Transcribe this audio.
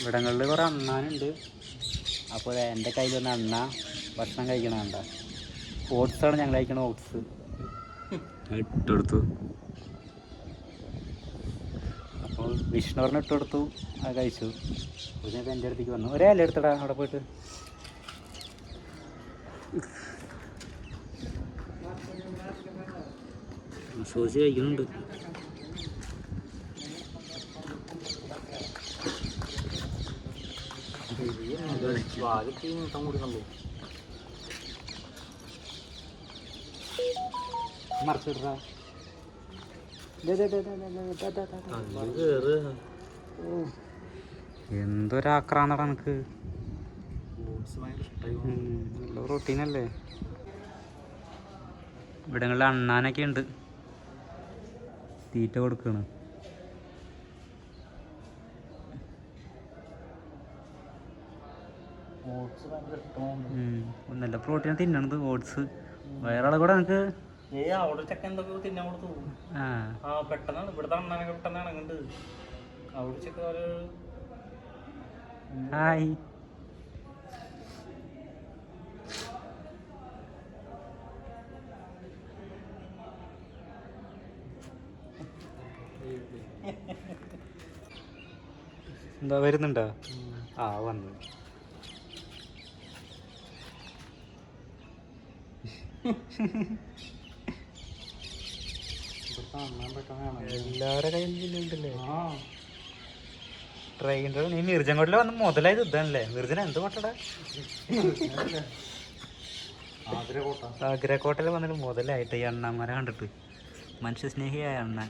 ഇവിടങ്ങളിൽ കുറേ അണ്ണാനുണ്ട് അപ്പോൾ എന്റെ കയ്യിൽ വന്ന അണ്ണ ഭക്ഷണം കഴിക്കണ കണ്ട? ഓട്സാണ് ഞങ്ങൾ കഴിക്കണ ഓട്സ് ഇട്ടെടുത്തു. അപ്പോൾ വിഷ്ണുവിനെ ഇട്ടെടുത്തു അത് കഴിച്ചു. പിന്നെ എന്റെ അടുത്തേക്ക് വന്നു. ഒരേ അല്ല എടുത്തടാ അവിടെ പോയിട്ട്. സോസി കഴിക്കുന്നുണ്ട് മറിച്ചിട്ടാ എന്തൊരാക്രാന്നടാ എനിക്ക് നല്ല റൊട്ടീനല്ലേ ഇവിടങ്ങളിൽ അണ്ണാനൊക്കെ ഉണ്ട്. തീറ്റ കൊടുക്കണ്. ഉം. നല്ല പ്രോട്ടീൻ തിന്നണത് ഓട്സ് വേറെ കൂടെ നമുക്ക് അവിടെ ചെക്കൻ എന്തൊക്കെ തിന്നാൻ കൊടുത്തു ആ. പെട്ടെന്നാണ്. ഇവിടുത്തെ അണ്ണാനൊക്കെ പെട്ടെന്നാണ് ഇണങ്ങുന്നുണ്ട് അവിടെ ചെക്ക ഹായ് എന്താ വരുന്നുണ്ടോ? ആ വന്നു ഇവിടുത്തെ അണ്ണാൻ പെട്ടെന്ന് എല്ലാവരുടെ കയ്യിലുണ്ടല്ലേ വന്ന് മുതലായത് ഇതാണല്ലേ മിർജൻ എന്ത് കോട്ടടാ? ആഗ്രഹക്കോട്ടയിൽ വന്നിട്ട് മുതലായിട്ട് ഈ അണ്ണന്മാരെ കണ്ടിട്ട്. മനുഷ്യസ്നേഹിയായ അണ്ണൻ.